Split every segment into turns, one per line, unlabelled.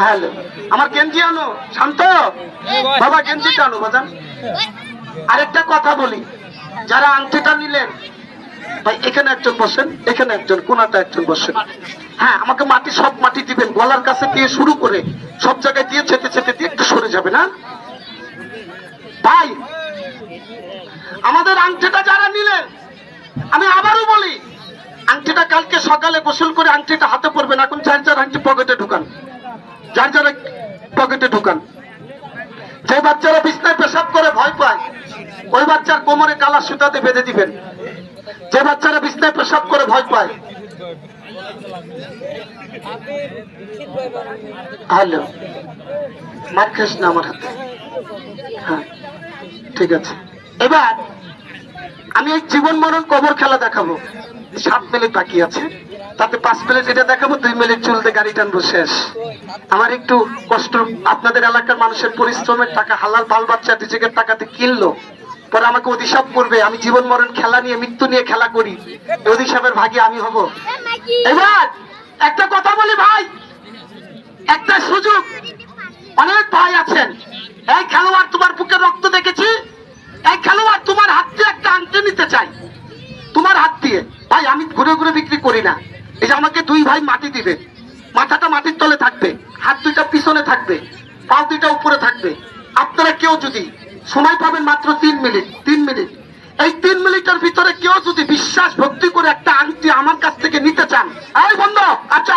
Hello আমার গেঞ্জি আনো, শান্ত। বাবা, গেঞ্জিটা আনো, বাজান। আরেকটা কথা বলি। যারা আংটিটা নিলেন, ভাই, এখানে একজন বসেন, এখানে একজন কোনাটা একজন বসেন। হ্যাঁ আমাকে মাটি, সব মাটি দিবেন, গলার কাছে দিয়ে শুরু করে সব জায়গায় দিয়ে ছেতে ছেতে দিয়ে একটু সরে যাবে না? ভাই, আমাদের আংটিটা যারা নিলেন, আমি আবারও বলি, আংটিটা কালকে সকালে গোসল করে আংটিটা হাতে পড়বেন এখন যার যার আংটি পকেটে ঢুকান। যার যার পকেটে ঢুকান। যে বাচ্চারা বিছনায় পেশাব করে, ভয় পায়, ওই বাচ্চার কোমরে কালা সুতাতে বেঁধে দিবেন। যে বাচ্চারা বিছনায় পেশাব করে, ভয় পায়। হ্যালো, মার খাস না আমার হাতে। হ্যাঁ ঠিক আছে। এবার আমি এই জীবন মরণ কবর খেলা দেখাবো। সাত মিনিট বাকি আছে। তাতে পাঁচ মিনিট এটা দেখাবো, দুই মিনিট চলতে গাড়ি টানবো, শেষ। আমার একটু কষ্ট, আপনাদের এলাকার মানুষের পরিশ্রমের টাকা, হালাল বাল বাচ্চা ডিজেকের টাকাতে কিনলো। পরে আমাকে অধিশাপ করবে, আমি জীবন মরণ খেলা নিয়ে, মৃত্যু নিয়ে খেলা করি। অধিশাপের ভাগে আমি হব। এবার একটা কথা বলি ভাই, একটা সুযোগ। অনেক ভাই আছেন, এই খেলোয়াড় তোমার বুকে রক্ত দেখেছি, এই খেলোয়াড় তোমার হাত দিয়ে একটা আংটি নিতে চাই। তোমার হাত দিয়ে। ভাই, আমি ঘুরে ঘুরে বিক্রি করি না। এই যে আমাকে দুই ভাই মাটি দিবে। মাথাটা মাটির তলে থাকবে, হাত দুইটা পিছনে থাকবে, পা দুইটা উপরে থাকবে। আপনারা কেউ যদি সময় পাবেন মাত্র তিন মিনিট তিন মিনিট। এই তিন মিনিটের ভিতরে কেউ যদি বিশ্বাস, ভক্তি করে একটা আংটি আমার কাছ থেকে নিতে চান, এই বন্ধ আচ্ছা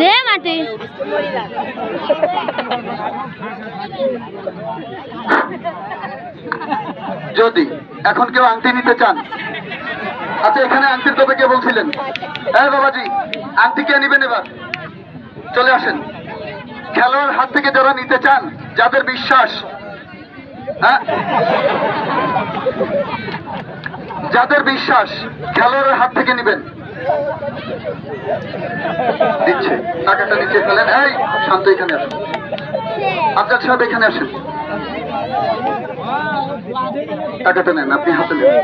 দে মাটি।
যদি এখন কেউ আংটি নিতে চান। আচ্ছা এখানে আংটির কথা কে বলছিলেন? হ্যাঁ বাবাজি, আংটি কে নিবেন এবার? চলে আসেন। খেলোয়াড় হাত থেকে যারা নিতে চান, যাদের বিশ্বাস হ্যাঁ? যাদের বিশ্বাস খেলোয়াড়ের হাত থেকে নেবেন। দিচ্ছে। টাকাটা নিচে ফেলেন। এই শান্ত এখানে আসুন। আফজাল সাহেব এখানে আসেন। টাকাটা নেন আপনি হাতে নেন।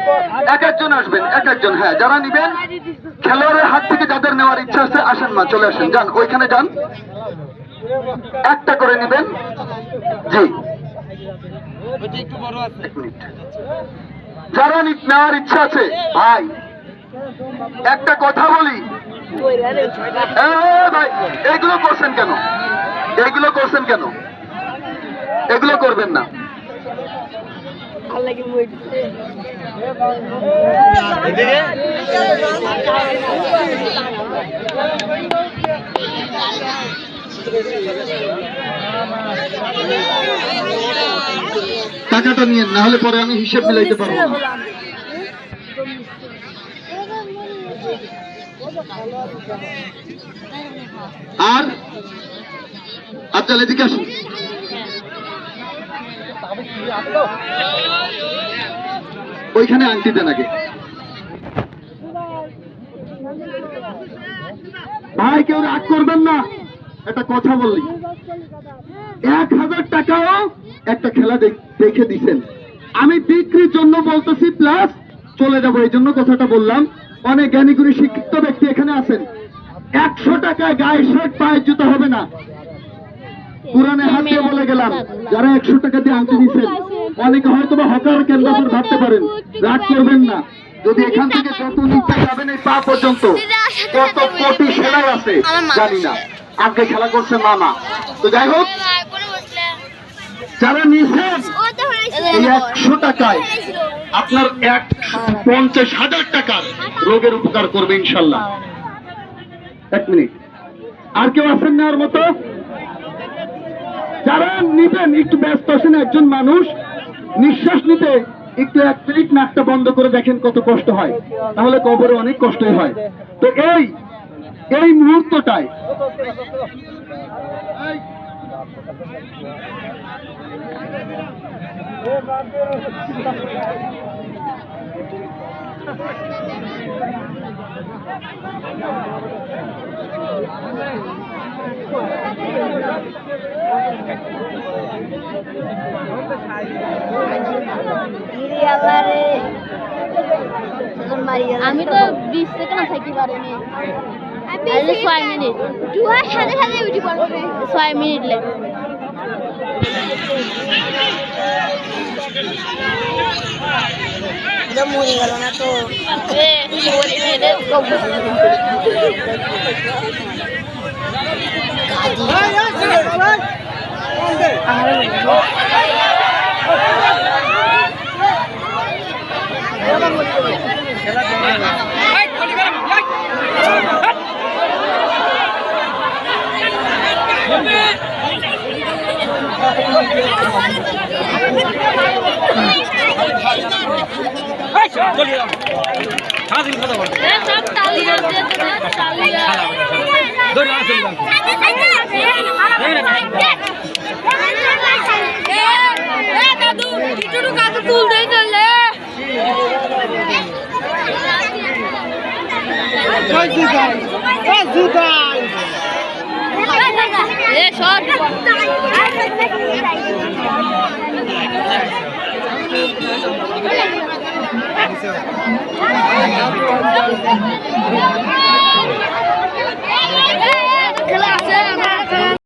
এক একজন আসবেন এক একজন। হ্যাঁ যারা নিবেন খেলোয়াড়ের হাত থেকে যাদের নেওয়ার ইচ্ছা আছে আসেন মা চলে আসেন। যান ওইখানে যান। একটা করে নিবেন। জি। এক মিনিট। যারা নেওয়ার ইচ্ছা আছে, ভাই, একটা কথা বলি। ভাই, এগুলো করছেন কেন? এগুলো করছেন কেন? এগুলো করবেন না। টাকাটা নিয়ে না হলে পরে আমি হিসেব মিলাইতে পারব আর আফজাল এদিকে আসুন। ওইখানে আংটি দেন আগে। ভাই, কেউ রাগ করবেন না। একটা কথা বললি। এক হাজার টাকাও একটা খেলা দেখে দিছেন। আমি বিক্রির জন্য বলতেছি,
প্লাস চলে যাব, এই জন্য কথাটা বললাম। অনেক জ্ঞানী গুণী শিক্ষিত ব্যক্তি এখানে আছেন। একশো টাকায় গায়ে শার্ট পায়ের জুতো হবে না। পুরানে হাত বলে গেলাম, যারা একশো টাকা দিয়ে আনতে দিচ্ছেন অনেকে হয়তো বা হকার কেন্দ্র ভাবতে পারেন, রাগ করবেন না। যদি এখান থেকে যত নিচে যাবেন এই পা পর্যন্ত, কত কোটি সেলাই আছে, জানি না। আজকে খেলা করছে মামা। তো যাই হোক, যারা এই একশো টাকায়, আপনার এক পঞ্চাশ হাজার টাকার রোগের উপকার করবে ইনশাল্লাহ। এক মিনিট। আর কেউ আছেন নেওয়ার মতো? যারা নিবেন, একটু ব্যস্ত আছেন একজন মানুষ, নিঃশ্বাস নিতে একটু এক মিনিট নাকটা বন্ধ করে দেখেন কত কষ্ট হয়। তাহলে কবরে অনেক কষ্টই হয়। তো এই এই মুহূর্তটায়
আমি তো বিশ সেকেন্ড থাকি পারিনি। আরে ছয় মিনিট জুয়ার সাথে সাথে উঠি পড়বে ছয় মিনিট লাগে মরে গেল না তো সব তালিয়া তালিয়া দাদু একটু কাছে তুল দেই চলে এ শট খেলা আছে।